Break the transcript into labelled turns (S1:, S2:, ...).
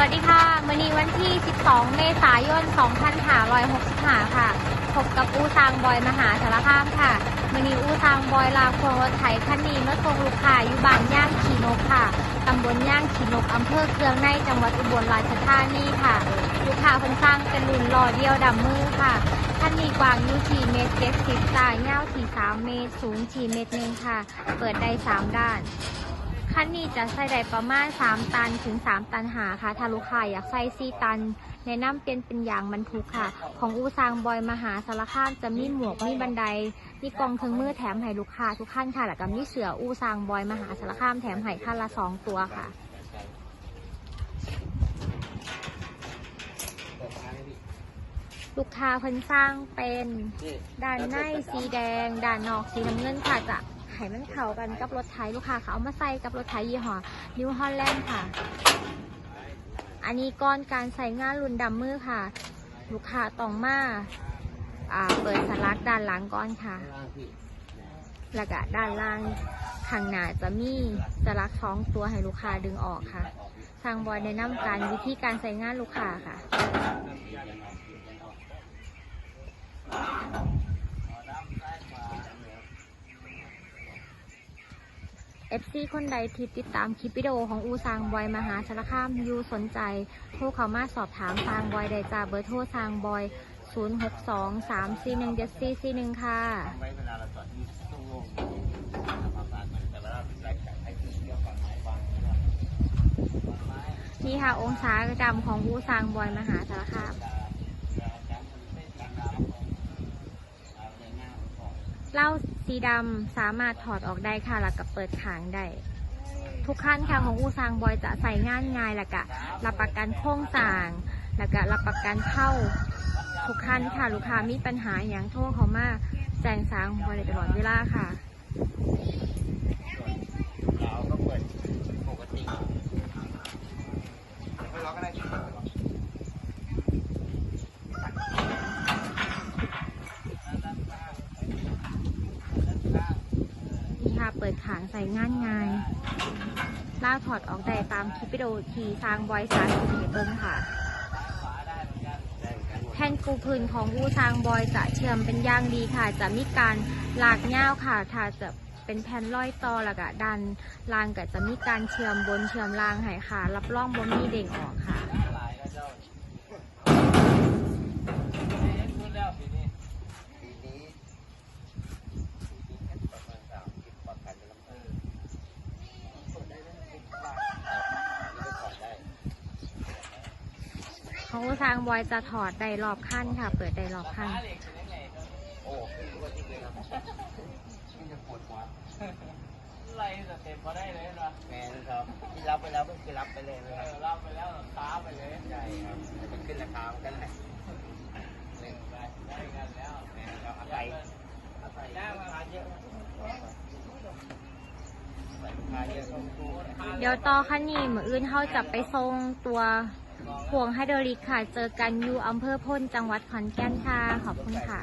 S1: วัสดีค่ะมื่อนี้วันที่ 12 เมษายน 2565 ค่ะ พบกับอูซางบอยมหาสารคามค่ะมื่อนี้อูซางบอยลากพวงรถไถคันนี้มาส่งลูกค้าอยู่บ้านย่างขีนกค่ะ ตำบลย่างขีนกอำเภอเครืองในจังหวัดอุบลราชธานีค่ะ ลูกค้าเพิ่นสร้างเป็นรุ่นล้อเดียวดำมือค่ะคันนี้กว้างอยู่ที่เมตรเจ็ดสิบตายยาวที่3เมตร สูงที่เมตรหนึ่งค่ะ เปิดได้สามด้าน คันนี้จะใส่ได้ประมาณ 3 ตันถึง 3 ตันหาค่ะ ถ้าลูกค้าอยากใส่4ตัน แนะนำเป็นเป็นอย่างบรรทุกค่ะ ของอูซางบอยมหาสารคามจะมีหมวกมีบันไดมีกองเครื่องมือแถมให้ลูกค้าทุกขั้นค่ะแล้วก็มีเสืออูซางบอยมหาสารคามแถมให้ขั้นละ 2 ตัวค่ะลูกค้าเพิ่นสร้างเป็นด้านในสีแดง ด้านนอกสีน้ำเงินค่ะจะ ให้มันเข้ากันกับรถไถลูกค้าเขาเอามาใส่กับรถไถยี่ห้อนิวฮอลแลนด์ค่ะ อันนี้ก้อนการใส่งานรุ่นดำมือค่ะ ลูกค้าต้องมาอ่าเปิดสลักด้านหลังก้อนค่ะ แล้วก็ด้านล่างข้างหน้าจะมีสลักท้องตัวให้ลูกค้าดึงออกค่ะ ทางบอยแนะนำการวิธีการใส่งานลูกค้าค่ะ FC คนใดที่ติดตามคลิปวิดีโอของอูซางบอยมหาสารคามยูสนใจ โทรเข้ามาสอบถามซางบอยได้จากเบอร์โทรซางบอย 062 341 7441 ค่ะ
S2: ไว้เวลาเราจอดที่ตู้โล่งทำความสะอาดมันแต่เวลาใส่ไก่ไข่ที่เกี่ยวกับไม้วางนะครับไม้
S1: นี่ค่ะองศาดำของอูซางบอยมหาสารคามเหล้า สีดำสามารถถอดออกได้ค่ะแล้วก็เปิดขางได้ทุกขั้นค่ะของอูซางบอยจะใส่งานง่ายแล้วก็รับประกันโค้งสร้าง แล้วก็รับประกันเข้าทุกขั้นค่ะลูกค้ามีปัญหาอย่างโทษเขามาแจ้งสางบอยตลอดเวลาค่ะ
S2: เราก็เปิดปกติไม่ล็อกก็ได้
S1: นี่ค่ะ เปิดขางใส่งานง่ายล่าถอดออกได้ตามคลิปวิดีโอทีสร้างบอยสารสีเบิ้งค่ะแผ่นปูพื้นของอูซางบอยจะเชื่อมเป็นย่างดีค่ะ จะมีการหลากเง่าค่ะถ้าจะเป็นแผ่นร้อยต่อแล้วก็ดันลางก็จะมีการเชื่อมบนเชื่อมล่างให้ค่ะ รับรองบ่มีเด้งออกค่ะ
S2: ปีนี้ประมาณสามสิบกว่าคันแล้วเออเปิดได้เลยนี่ก็ถอดได้
S1: ของอูซางบอยจะถอดได้รอบขั้นค่ะ เปิดได้รอบขั้น
S2: โอ้ขึ้นตัวจริงเลยครับนี่จะปวดหัว
S3: ไล่สเต็ปมาได้เลยนะ
S2: แมนครับที่รับไปแล้วก็คือรับไปเลยนะ
S3: เอ
S2: ครับ
S3: อรับไปแล้วค้าไปเลย
S2: ใช่ครับแต่มันขึ้นราคาเหมือนกันแหละหนึ่ง
S3: ได้ได้กันแล้ว
S2: แมนครับอาศัยอาศัย
S3: ได้มา
S2: ลูกค้าเยอะใส่ลูกค้าเยอะก็ตู้
S1: เดี๋ยวต่อขั้นนี้มืออื่นเขาจะไปทรงตัว ห่วงไฮโดรลิกค่ะ เจอกันอยู่อำเภอพ้นจังหวัดขอนแก่นค่ะ ขอบคุณค่ะ